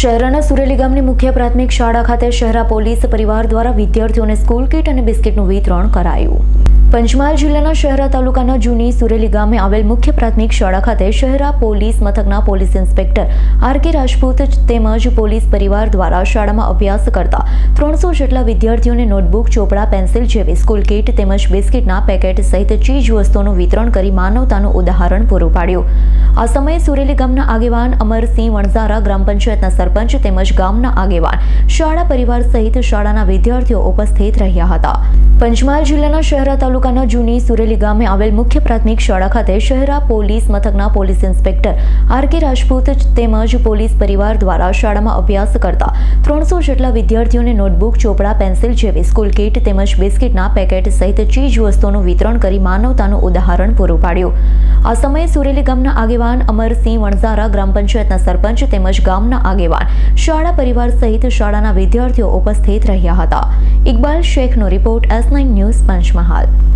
શહેરાના સુરેલી ગામની મુખ્ય પ્રાથમિક શાળા ખાતે શહેરા પોલીસ પરિવાર દ્વારા વિદ્યાર્થીઓને સ્કૂલ કીટ અને બિસ્કિટનું વિતરણ કરાયું. પંચમહાલ જિલ્લાના શહેરા તાલુકાના જૂની સુરેલી ગામે આવેલ મુખ્ય પ્રાથમિક શાળા ખાતે શહેરા પોલીસ મથકના police inspector R K Rajput તેમજ પોલીસ પરિવાર દ્વારા શાળામાં અભ્યાસ કરતા ત્રણસો જેટલા વિદ્યાર્થીઓને નોટબુક, ચોપડા, પેન્સિલ જેવી સ્કૂલ કીટ તેમજ બિસ્કિટના પેકેટ સહિત ચીજ વસ્તુઓનું વિતરણ કરી માનવતાનું ઉદાહરણ પૂરું પાડ્યું. આ સમયે સુરેલી ગામના આગેવાન અમરસિંહ વણઝારા, ગ્રામ પંચાયતના સરપંચ તેમજ ગામના આગેવાન શાળા પરિવાર સહિત શાળાના વિદ્યાર્થીઓ ઉપસ્થિત રહ્યા હતા. પંચમહાલ જિલ્લાના શહેરા તાલુકાના જૂની સુરેલી ગામે આવેલ મુખ્ય પ્રાથમિક શાળા ખાતે શહેરા પોલીસ મથકના police inspector R K Rajput તેમજ પોલીસ પરિવાર દ્વારા શાળામાં અભ્યાસ કરતા ત્રણસો જેટલા વિદ્યાર્થીઓને નોટબુક, ચોપડા, પેન્સિલ જેવી સ્કૂલ કીટ તેમજ બિસ્કિટના પેકેટ સહિત ચીજ વસ્તુઓનું વિતરણ કરી માનવતાનું ઉદાહરણ પૂરું પાડ્યું. આ સમયે સુરેલી ગામના આગેવાન અમરસિંહ વણઝારા, ગ્રામ પંચાયતના સરપંચ તેમજ ગામના આગેવાન શાળા પરિવાર સહિત શાળાના વિદ્યાર્થીઓ ઉપસ્થિત રહ્યા હતા. Iqbal શેખનો report S nine news Panchmahal.